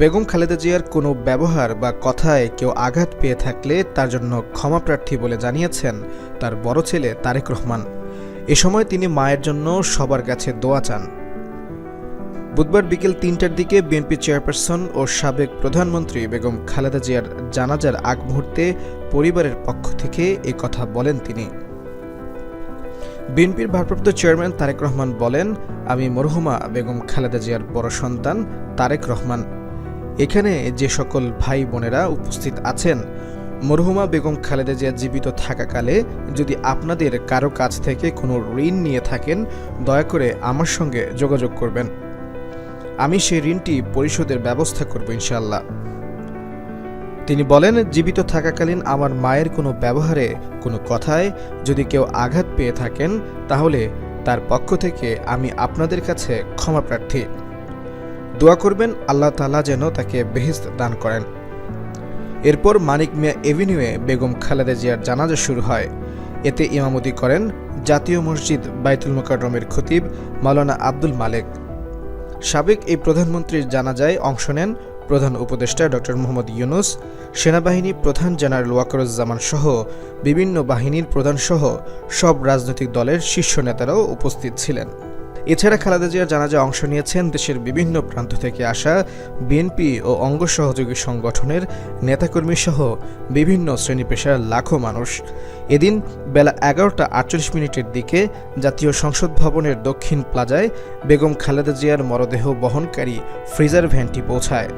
বেগম খালেদা জিয়ার কোনো ব্যবহার বা কথায় কেউ আঘাত পেয়ে থাকলে তার জন্য ক্ষমাপ্রার্থী বলে জানিয়েছেন তার বড় ছেলে তারেক রহমান। এ সময় তিনি মায়ের জন্য সবার কাছে দোয়া চান। বুধবার বিকেল তিনটার দিকে বিএনপি চেয়ারপারসন ও সাবেক প্রধানমন্ত্রী বেগম খালেদা জিয়ার জানাজার আগ মুহূর্তে পরিবারের পক্ষ থেকে এ কথা বলেন তিনি। বিএনপির ভারপ্রাপ্ত চেয়ারম্যান তারেক রহমান বলেন, আমি মরহুমা বেগম খালেদা জিয়ার বড় সন্তান তারেক রহমান। এখানে যে সকল ভাই বোনেরা উপস্থিত আছেন, মরহুমা বেগম খালেদা জিয়া জীবিত থাকাকালে যদি আপনাদের কারও কাছ থেকে কোনো ঋণ নিয়ে থাকেন, দয়া করে আমার সঙ্গে যোগাযোগ করবেন। আমি সেই ঋণটি পরিশোধের ব্যবস্থা করব ইনশাল্লাহ তিনি বলেন, জীবিত থাকাকালীন আমার মায়ের কোনো ব্যবহারে কোনো কথায় যদি কেউ আঘাত পেয়ে থাকেন, তাহলে তার পক্ষ থেকে আমি আপনাদের কাছে ক্ষমা প্রার্থী। দোয়া করবেন, আল্লাহ তালা যেন তাকে বেহেস্ত দান করেন। এরপর মানিক মিয়া এভিনিউয়ে বেগম খালেদা জিয়ার জানাজা শুরু হয়। এতে ইমামতি করেন জাতীয় মসজিদ বাইতুল মোকাররমের খতিব মাওলানা আব্দুল মালেক। সাবেক এই প্রধানমন্ত্রীর জানাজায় অংশ নেন প্রধান উপদেষ্টা ডক্টর মোহাম্মদ ইউনুস, সেনাবাহিনী প্রধান জেনারেল ওয়াকরুজ্জামান সহ বিভিন্ন বাহিনীর প্রধানসহ সব রাজনৈতিক দলের শীর্ষ নেতারাও উপস্থিত ছিলেন। এছাড়া খালেদা জিয়ার জানাজা অংশ নিয়েছেন দেশের বিভিন্ন প্রান্ত থেকে আসা বিএনপি ও অঙ্গ সহযোগী সংগঠনের নেতাকর্মী সহ বিভিন্ন শ্রেণি পেশার লাখো মানুষ। এদিন বেলা এগারোটা আটচল্লিশ মিনিটের দিকে জাতীয় সংসদ ভবনের দক্ষিণ প্লাজায় বেগম খালেদা জিয়ার মরদেহ বহনকারী ফ্রিজার ভ্যানটি পৌঁছায়।